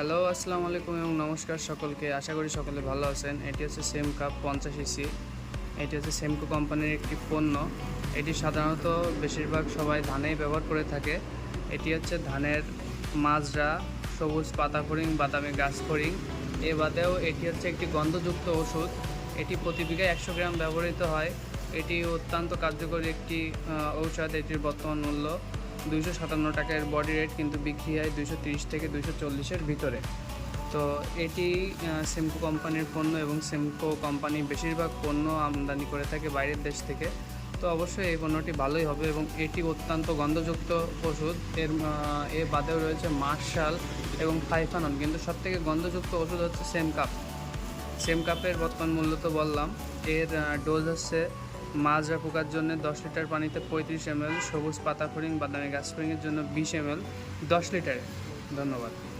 Hello, আসসালামু আলাইকুম এবং নমস্কার সকলকে। আশা করি সকলে ভালো আছেন। এটি হচ্ছে সেম কাপ পঞ্চাশ ইসি এটি হচ্ছে সেমকো কোম্পানির একটি পণ্য। এটি সাধারণত বেশিরভাগ সবাই ধানেই ব্যবহার করে থাকে। এটি হচ্ছে ধানের মাজরা, সবুজ পাতা ফড়িং, বাদামি গাছ ফড়িং। এ বাদেও এটি হচ্ছে একটি গন্ধযুক্ত ওষুধ। এটি প্রতি বিঘায় একশো গ্রাম ব্যবহৃত হয়। এটি অত্যন্ত কার্যকরী একটি ঔষধ। এটির বর্তমান মূল্য দুইশো সাতান্ন টাকার বডি রেট কিন্তু বিক্রি হয় দুইশো তিরিশ থেকে দুইশো চল্লিশের ভিতরে। তো এটি সেমকো কোম্পানির পণ্য এবং সেমকো কোম্পানি বেশিরভাগ পণ্য আমদানি করে থাকে বাইরের দেশ থেকে। তো অবশ্যই এই পণ্যটি ভালোই হবে এবং এটি অত্যন্ত গন্ধযুক্ত ওষুধ। এর আহ, এ বাদেও রয়েছে মার্শাল এবং ফাইফানন কিন্তু সবথেকে গন্ধযুক্ত ওষুধ হচ্ছে সেম কাপ সেম কাপের বর্তমান মূল্য তো বললাম। এর ডোজ হচ্ছে মাজরা পোকার জন্য দশ লিটার পানিতে পঁয়ত্রিশ এম সবুজ পাতা ফড়িং, বাদামি গাছ ফড়িংয়ের জন্য বিশ এম দশ লিটারে। ধন্যবাদ।